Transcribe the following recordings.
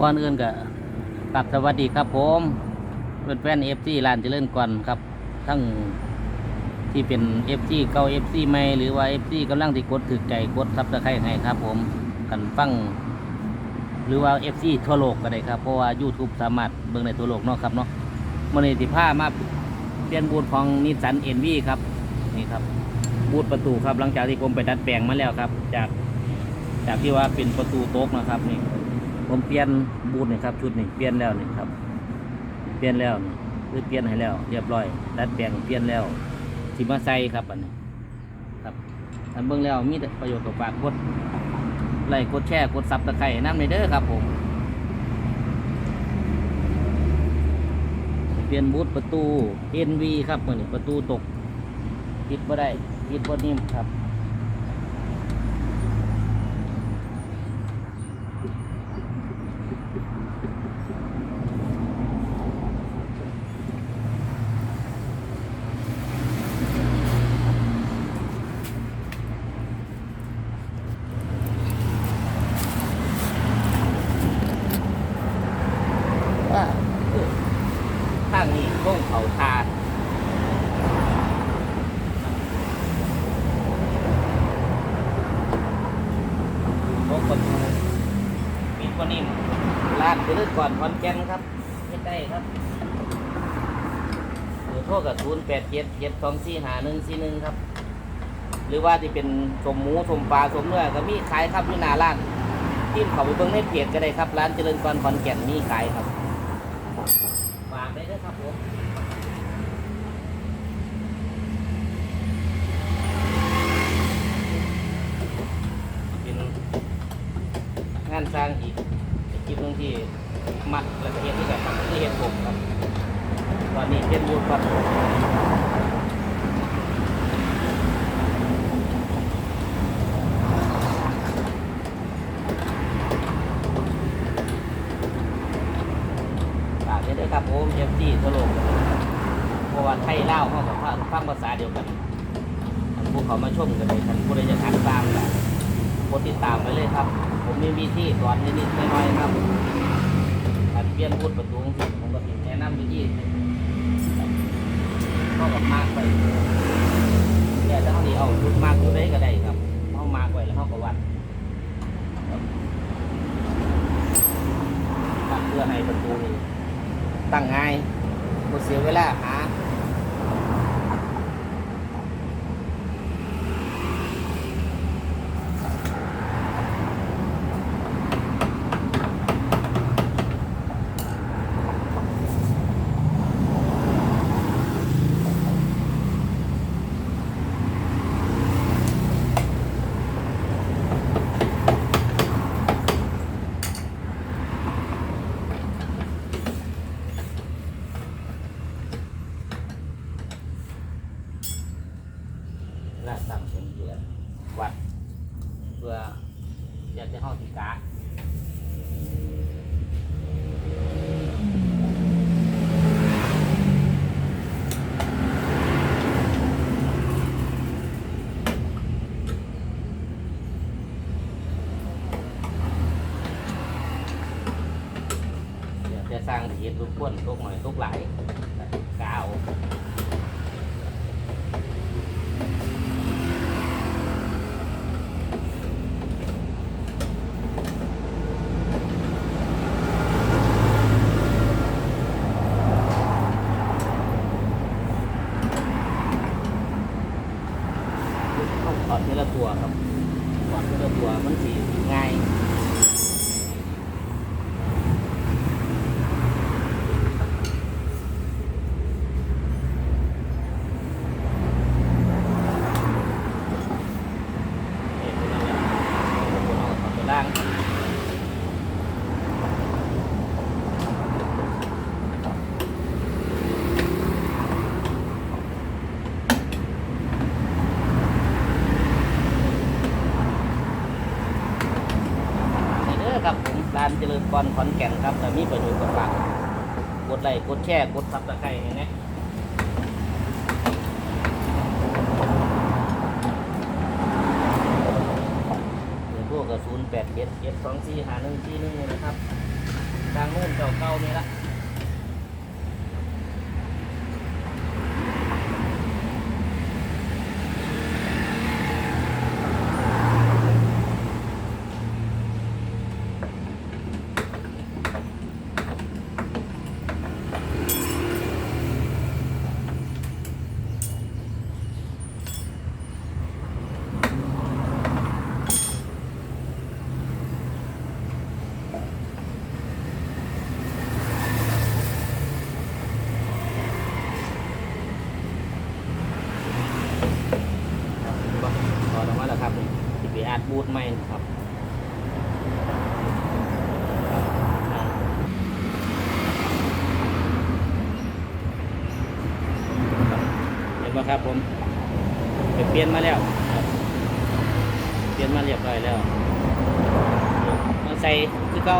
ก่อนอื่นก็กลับสวัสดีครับผมเป็นแฟนเอฟซีลานเจริญก่อนครับ ทั้งที่เป็นเอฟซีเก่าเอฟซีใหม่หรือว่าเอฟซีกำลังที่กดถึกใจกดซับสไครต์ให้ครับ ผมกันฟังหรือว่าเอฟซีทั่วโลกก็ได้ครับเพราะว่า YouTube สามารถเบิ่งในทั่วโลกเนาะครับเนาะมื่อนี้สิพามาเปลี่ยนบูธของนิสสันเอ็นวีครับนี่ครับบูธประตูครับหลังจากที่ผมไปดัดแปลงมาแล้วครับ จากจากที่ว่าเป็นประตูโต๊ะนะครับนี่ ผมเปลี่ยนบูธนี่ครับชุดนี่เปลี่ยนแล้วนี่ครับเปลี่ยนแล้วนี่คือเปลี่ยนให้แล้ว เรียบร้อยดัดแปลงเปลี่ยนแล้วทีมาใส่ครับอันนี้ครับอันเบิ่งแล้วมีประโยชน์กับฝากกดไลค์กดแชร์กดซับตะไคร่น้ำในเด้อครับผมเปลี่ยนบูธประตู NV ครับเมือนี้ประตูตกปิดบ่ได้ปิดบ่นิ่มครับ ว่าเออทางนี้โค้งเขาทานโค้งประตูมีดกว่านิ่มลาดไปเรื่อยก่อนคอนแกนครับไม่ได้ครับหรือ โทษกับศูนย์แปดเจ็ดเจ็ดสองสี่หาหนึ่งสี่หนึ่งครับ หรือว่าที่เป็นสมหมูสมปลาสมเนื้อก็มีขายครับที่หนาร้านที่เขาไปเบิ่งในเพจก็ได้ครับร้านเจริญกรขอนแก่นมีขายครับฝากได้ด้วยครับผมเป็นงานสร้างอีกอีกคลิปหนึงที่มัดและเห็นที่แบบที่เห็นผมครับ อนนี้เป็นอยู่ครับฝากได้ด้วยครับผมเอฟซีสโลกเพราะว่าไทยเล่าเขากับฟังภาษาเดียวกันท่านผู้เขามาชมกันเลยท่านผู้ใดจะทักตามกันกดติดตามไปเลยครับ ผมมีวิธีสอนนิดๆน้อยๆครับการเปลี่ยนพูดประตูของผมก็ติแนะนำวิธี เข้ากับมากไปเนี่ยถ้าเขาดีเอาชุดมากชุดได้ก็ได้ครับเขามากไว้แล้วเขาก็วัดครับวัดเพื่อให้ประตูนี้ตั้งง่ายบ่เสียเวลาหา และตั้งเป็นเดือนวัด เพื่ออยากจะห้องที่กาอยาก จะสร้างเหตุทุกคนทุกหน่อยทุกหลายกาว ต้องถอดทีละตัวครับถอดทีละตัวมันสีง่ายเอ๊ะเป็นอะไรเอาไปล่าง นี่เด้อครับผมร้านเจริญกรขอนแก่นครับแต่มีประโยชน์กับฝาก กดแช่กดซับตะไคร้เห็นไหมเบอร์โทรกับศูนย์แปดเจ็ดเจ็ดสองสี่หาหนึ่งสี่หนึ่งนี่นะครับทางโน้นเก่าเก่านี่ละครับก็พอลงมาแล้วครับนี่สิไปอาดบูทใหม่นะครับอ่าเห็นไหมครับผมไปเป ลี่ยนมาแล้วเปลี่ยนมาเรียบร้อยแล้วมาใส่คือเขา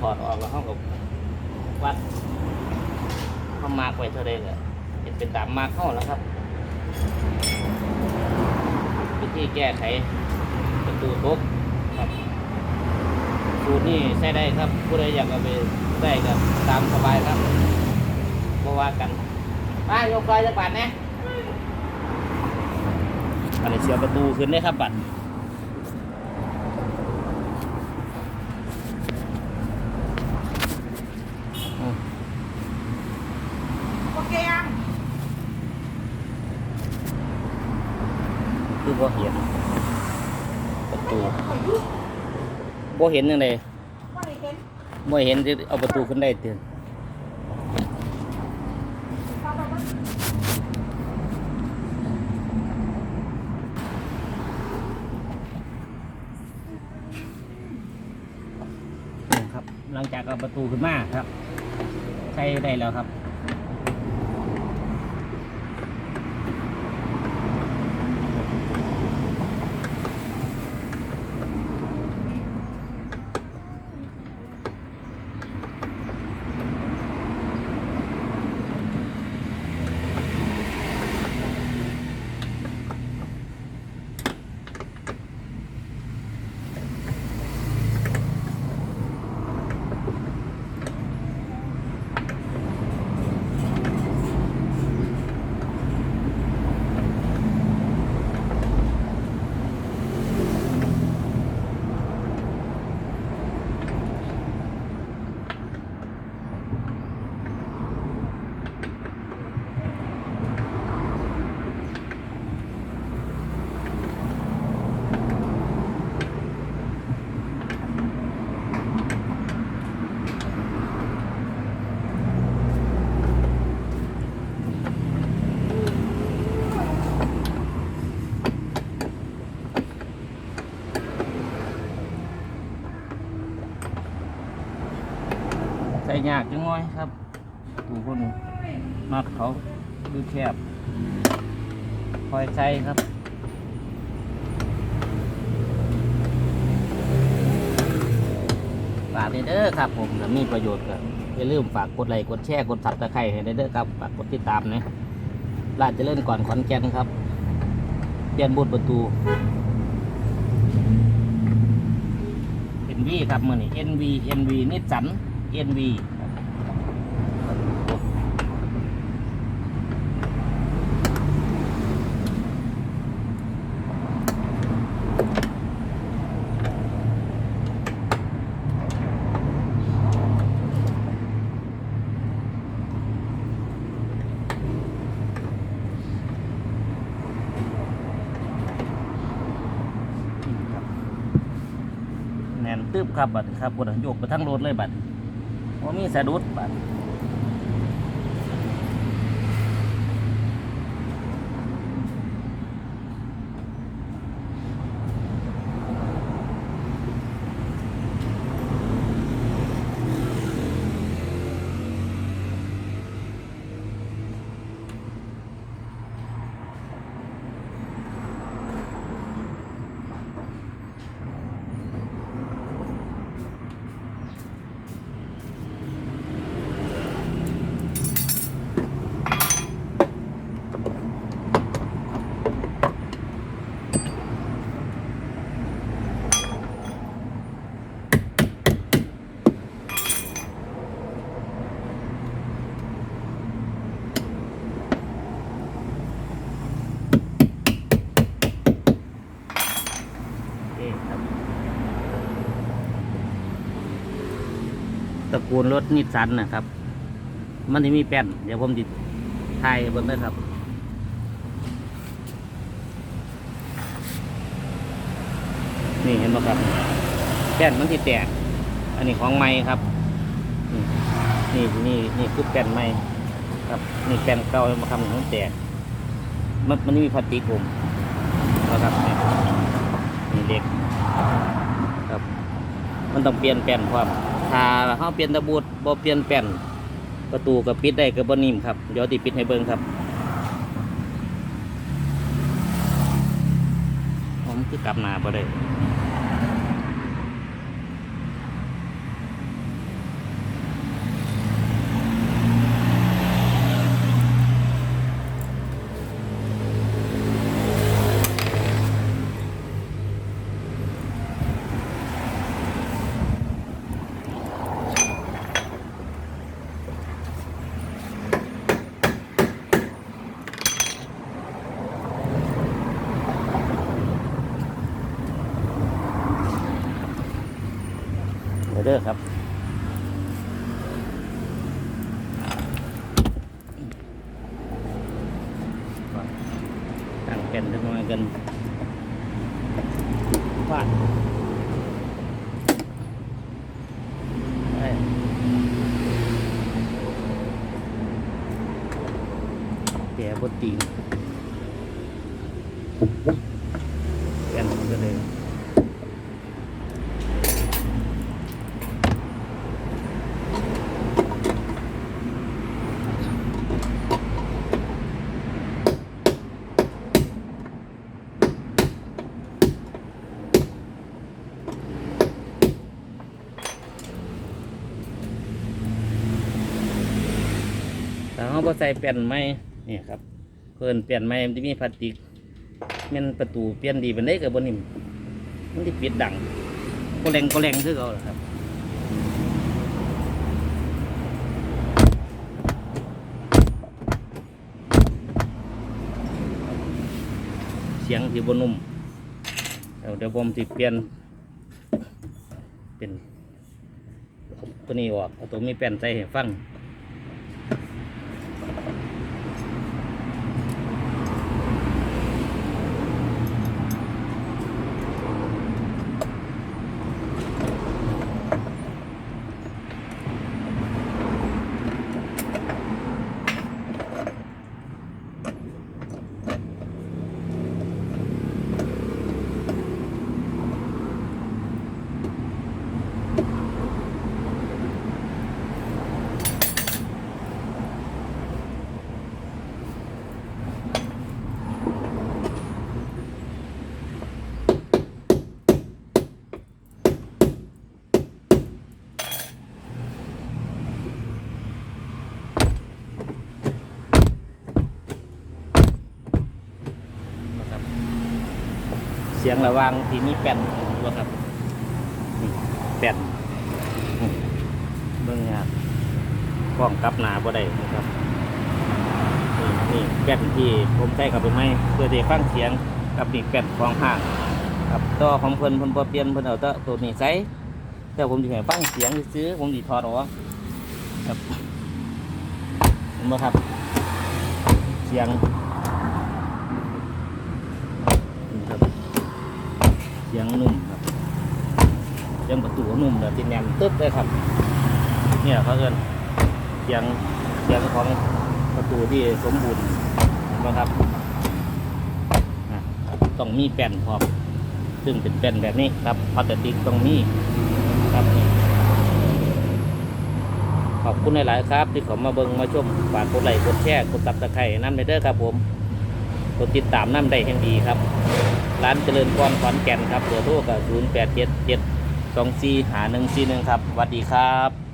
ถอดออกแล้วห้องกับวัดเขามากไว้เท่าไรเลยเห็นเป็นตามมากเข้าแล้วครับวิธีแก้ไขประตูทุบครับสูตรนี่ใช้ได้ครับผู้ใดอยากเอาไปได้ก็ตามสบายครับเพราะว่ากันมายกลอยจะปัดนะอันนี้เสียประตูขึ้นได้ครับปัด โอเค ยังคือบ่เห็นประตูบ่เห็นยังไงว่าได้เห็นบ่เห็นจะเอาประตูขึ้นได้เตือนเข้าไปว่านี่ครับ หลังจากเอาประตูขึ้นมาครับ ใช้ได้แล้วครับ ส่ยากจังน้อยครับตูคนมักเขาดูแคบคอยใส่ครับฝากเด้อครับผมมีประโยชน์ก็อย่าลืมฝากกดไลค์กดแชร์กดสับตะไคร้ให้เด้อครับฝากกดติดตามนะลาดจะเล่นก่อนขอนแก่นครับเปลี่ยนบุตรประตูเอ็นวีครับมือนี่เอ็นวีเอ็นวีนิสสัน เอ็นวีแน่นตึบครับบัดนี้ครับกดโยกไปทั้งรถเลยบัดว่า มีสะดุดบัด กูลรถนิสสันนะครับ มันจะมีแป้น เดี๋ยวผมติดทายบนด้ครับนี่เห็นไหมครับแป้นมันที่แตก อันนี้ของไม้ครับ นี่นี่นี่คือแป้นไม้ครับนี่แป้นเก่ามาทำมันแตก มันมันม่มีพลาสติกผมนะครับนี่นี่เหล็กครับ มันต้องเปลี่ยนแป้นความ ถ้าเขาเปลี่ยนตะบูดบ่เปลี่ยนแป้นประตูก็ปิดได้ก็บ่นิ่มครับเดี๋ยวติปิดให้เบิ่งครับผมคือกลับหน้าบ่ได้ เด้อครับตั้งเป็นทั้งมากันฟาไปแกบนตีนแกนมันก็เลย ถ้าเขา บ่ใส่แป้นไม้นี่ครับเพิ่นเปลี่ยนไม้มันจะมีพลาสติกแม่นประตูเปลี่ยนดีเป็นได้กับบนิ่มมันที่ปิดดังก็แรงก็แรงคือเขาครับเสียงที่บนุ่มเดี๋ยวเดี๋ยวผมสิเปลี่ยน เป็นตัวนี้ออกเอาตัวมีแป้นใส่ให้ฟัง สียงระวังที่มีแป้นว่าครับนี่แป้นอืมเบิ่งฮะกล้องกลับหนาบ่ได้นะครับนี่แป้นที่ผมใช้กับไปไหมเพื่อที่ฟังเสียงกับนี่แป้นของห้างครับต่อของเพิ่นเพิ่นบ่เปลี่ยนเพิ่นเอาแต่ตัวนี้ใส่แต่ผมสิให้ฟังเสียงซื้อผมสิถอดออกครับเห็นบ่ครับ เสียงนี่ครับ เสียงนุ่มครับเสียงประตูนุ่มเลยติดแนมตึ๊บเลยครับ เนี่ยเขาเอินเสียงเสียงของประตูที่สมบูรณ์นะครับต้องมีแป้นพร้อมซึ่งเป็นแป้นแบบนี้ครับพลาสติกต้องมีครับนี่ขอบคุณหลาย ๆ ครับ ที่เขามาเบิงมาชมฝากกดไลค์กดแชร์กดตับตะไคร่น้ำในเด้อครับผม กดติดตามน้ำได้แห่งดีครับ ร้านเจริญพรขอนแก่นครับเบอร์โทรกับ0 8 7 7 2 4หา1 4 1ครับสวัสดีครับ